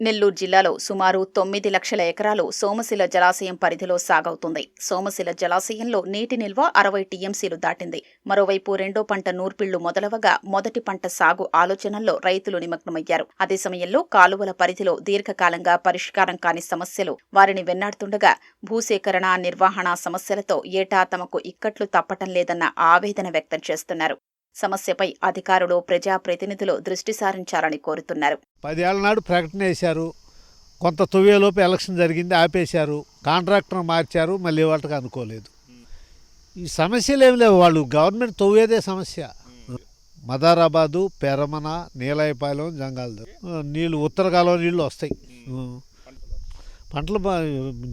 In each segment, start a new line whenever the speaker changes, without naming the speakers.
నెల్లూరు జిల్లాలో సుమారు తొమ్మిది లక్షల ఎకరాలు సోమశిల జలాశయం పరిధిలో సాగవుతుంది. సోమశిల జలాశయంలో నీటి నిల్వ అరవై టీఎంసీలు దాటింది. మరోవైపు రెండో పంట నూర్పిళ్ళు మొదలవగా మొదటి పంట సాగు ఆలోచనల్లో రైతులు నిమగ్నమయ్యారు. అదే సమయంలో కాలువల పరిధిలో దీర్ఘకాలంగా పరిష్కారం కాని సమస్యలు వారిని వెన్నాడుతుండగా భూసేకరణ నిర్వహణ సమస్యలతో ఏటా తమకు ఇక్కట్లు తప్పటం లేదన్న ఆవేదన వ్యక్తం చేస్తున్నారు. సమస్యపై అధికారులు ప్రజాప్రతినిధులు దృష్టి సారించాలని కోరుతున్నారు.
పదేళ్ళ నాడు ప్రకటన వేశారు. కొంత తొవ్వేలోపు ఎలక్షన్ జరిగింది ఆపేశారు. కాంట్రాక్టర్ మార్చారు మళ్ళీ వాళ్ళకి అనుకోలేదు. ఈ సమస్యలు ఏమి లేవు. వాళ్ళు గవర్నమెంట్ తొవ్వేదే సమస్య. మదారాబాదు పెరమన నీలాయపాలెం జంగాలదు నీళ్ళు ఉత్తర కాలువ నీళ్ళు వస్తాయి. పంటలు బా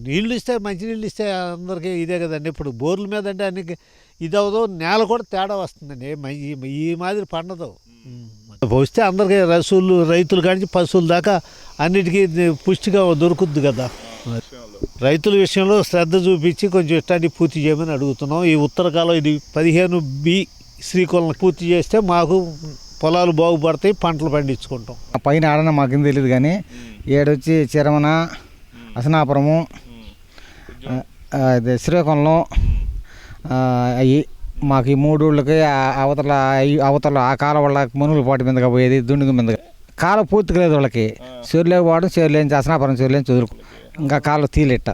నీళ్ళు ఇస్తే మంచి నీళ్ళు ఇస్తే అందరికీ ఇదే కదండి. ఇప్పుడు బోర్ల మీద అంటే అన్ని ఇది అవదో నేల కూడా తేడా వస్తుందండి. మ- ఈ ఈ మాదిరి పండదు. పోస్తే అందరికీ రసూలు రైతులు కానించి పశువుల దాకా అన్నిటికీ పుష్టిగా దొరుకుద్ది కదా. రైతుల విషయంలో శ్రద్ధ చూపించి కొంచెం ఇష్టాన్ని పూర్తి చేయమని అడుగుతున్నాం. ఈ ఉత్తర కాలం ఇది పదిహేను బి శ్రీకొలను పూర్తి చేస్తే మాకు పొలాలు బాగుపడతాయి పంటలు పండించుకుంటాం.
ఆ పైన ఆడన మాకేం తెలియదు కానీ ఏడొచ్చి చిరమన అసనాపురము ఇది శ్రీకాకుళం అవి మాకు ఈ మూడు ఊళ్ళకి ఆ- అవతల అవతల ఆ కాల వాళ్ళ మునుగుల పాటి మీదగా పోయేది దుండుగు మీదగా. కాలం పూర్తిగా లేదు వాళ్ళకి. చెరువులేక పోవడం చెరువులేని అసనాపురం చెరువులేని చదువుకు ఇంకా కాలం తీలెట్ట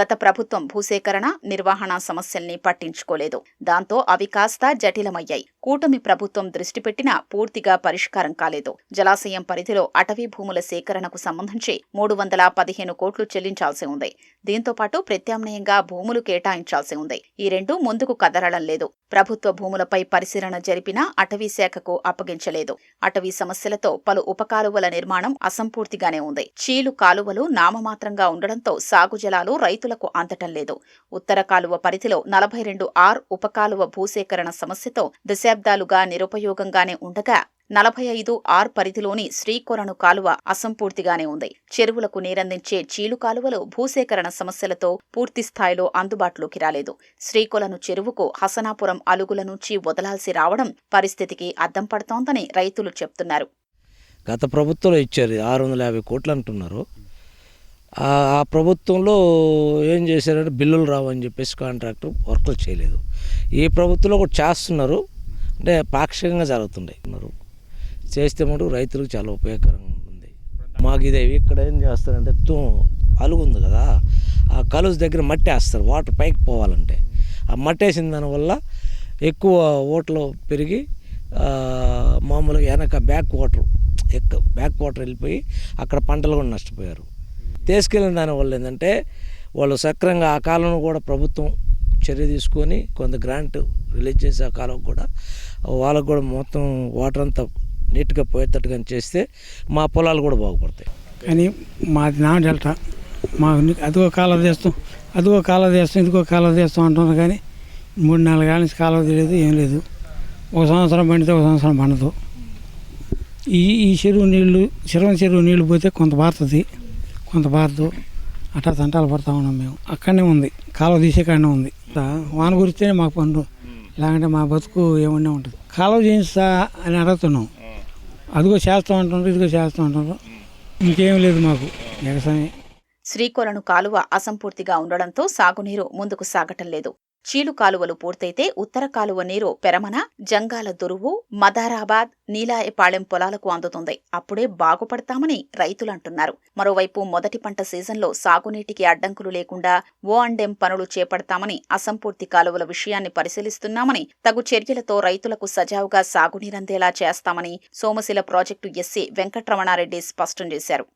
గత ప్రభుత్వం భూసేకరణ నిర్వహణ సమస్యల్ని పట్టించుకోలేదు. దాంతో అవి కాస్త జటిలమయ్యాయి. కూటమి ప్రభుత్వం దృష్టి పెట్టినా పూర్తిగా పరిష్కారం కాలేదు. జలాశయం పరిధిలో అటవీ భూముల సేకరణకు సంబంధించి మూడు వందల పదిహేను కోట్లు చెల్లించాల్సి ఉంది. దీంతో పాటు ప్రత్యామ్నాయంగా భూములు కేటాయించాల్సి ఉంది. ఈ రెండు ముందుకు కదలడం లేదు. ప్రభుత్వ భూములపై పరిశీలన జరిపినా అటవీ శాఖకు అప్పగించలేదు. అటవీ సమస్యలతో పలు ఉపకాలువల నిర్మాణం అసంపూర్తిగానే ఉంది. చీలు కాలువలు నామమాత్రంగా ఉండడంతో సాగు జలాలు రైతులకు అందటం లేదు. ఉత్తర కాలువ పరిధిలో నలభై రెండు ఆర్ ఉపకాలువ భూసేకరణ సమస్యతో దశాబ్దాలుగా నిరుపయోగంగానే ఉండగా నలభై ఐదు ఆర్ పరిధిలోని శ్రీకొలను కాలువ అసంపూర్తిగానే ఉంది. చెరువులకు నీరందించే చీలు కాలువలు భూసేకరణ సమస్యలతో పూర్తి స్థాయిలో అందుబాటులోకి రాలేదు. శ్రీకొలను చెరువుకు హసనాపురం అలుగుల నుంచి వదలాల్సి రావడం పరిస్థితికి అద్దం పడుతోందని రైతులు చెప్తున్నారు.
గత ప్రభుత్వంలో ఇచ్చారు ఆరు వందల యాభై కోట్లు అంటున్నారు. ఆ ప్రభుత్వంలో ఏం చేశారంటే బిల్లులు రావని చెప్పేసి కాంట్రాక్టర్ వర్క్లు చేయలేదు. ఈ ప్రభుత్వంలో కూడా చేస్తున్నారు. అంటే పాక్షికంగా జరుగుతుండే. చేస్తే మటుకు రైతులకు చాలా ఉపయోగకరంగా ఉంటుంది మాకు ఇది ఇక్కడ ఏం చేస్తారంటే తూ అలుగు ఉంది కదా. ఆ కలుసు దగ్గర మట్టి వేస్తారు. వాటర్ పైకి పోవాలంటే. ఆ మట్టి వేసిన దానివల్ల ఎక్కువ ఓట్లు పెరిగి మామూలుగా వెనక బ్యాక్ వాటర్ ఎక్కువ బ్యాక్ వాటర్ వెళ్ళిపోయి అక్కడ పంటలు కూడా నష్టపోయారు. తీసుకెళ్ళిన దానివల్ల ఏంటంటే వాళ్ళు సక్రంగా ఆ కాలంలో కూడా ప్రభుత్వం చర్య తీసుకొని కొంత గ్రాంట్ రిలీజ్ చేసే ఆ కాలం కూడా వాళ్ళకు కూడా మొత్తం వాటర్ అంతా నీట్గా పోయేటట్టుగా చేస్తే మా పొలాలు కూడా బాగుపడతాయి.
కానీ మాది నా డెల్టా. మా అదిగో కాలువ తీస్తాం అదిగో కాలువ తీస్తాం ఇదిగో కాలువ తీస్తాం అంటున్నారు కానీ మూడు నాలుగు ఏళ్ళ నుంచి కాలువ తెలియదు ఏం లేదు. ఒక సంవత్సరం పండితే ఒక సంవత్సరం పండదు. ఈ ఈ చెరువు నీళ్ళు చెరువు చెరువు నీళ్ళు పోతే కొంత పారుతుంది కొంత పారదు అట్టా తంటాలు పడతా ఉన్నాం మేము. అక్కడనే ఉంది. కాలువ తీసే కాడనే ఉంది. వాన కురిస్తేనే మాకు పండు. లేకుంటే మా బతుకు ఏమన్నా ఉంటుంది. కాలువ చేయిస్తా అని అడుగుతున్నాం. అదిగో చేస్తాం అంటున్నారు ఇదిగో చేస్తాం అంటున్నారు. ఇంకేం లేదు మాకు. వ్యవసాయం
శ్రీకొలను కాలువ అసంపూర్తిగా ఉండడంతో సాగునీరు ముందుకు సాగటం లేదు. చీలు కాలువలు పూర్తయితే ఉత్తర కాలువ నీరు పెరమన జంగాల దురువు మదారాబాద్ నీలాయపాళెం పొలాలకు అందుతుంది. అప్పుడే బాగుపడతామని రైతులంటున్నారు. మరోవైపు మొదటి పంట సీజన్లో సాగునీటికి అడ్డంకులు లేకుండా ఓ అండెం పనులు చేపడతామని అసంపూర్తి కాలువల విషయాన్ని పరిశీలిస్తున్నామని తగు చర్యలతో రైతులకు సజావుగా సాగునీరందేలా చేస్తామని సోమశిల ప్రాజెక్టు ఎస్సీ వెంకట్రమణారెడ్డి స్పష్టం చేశారు.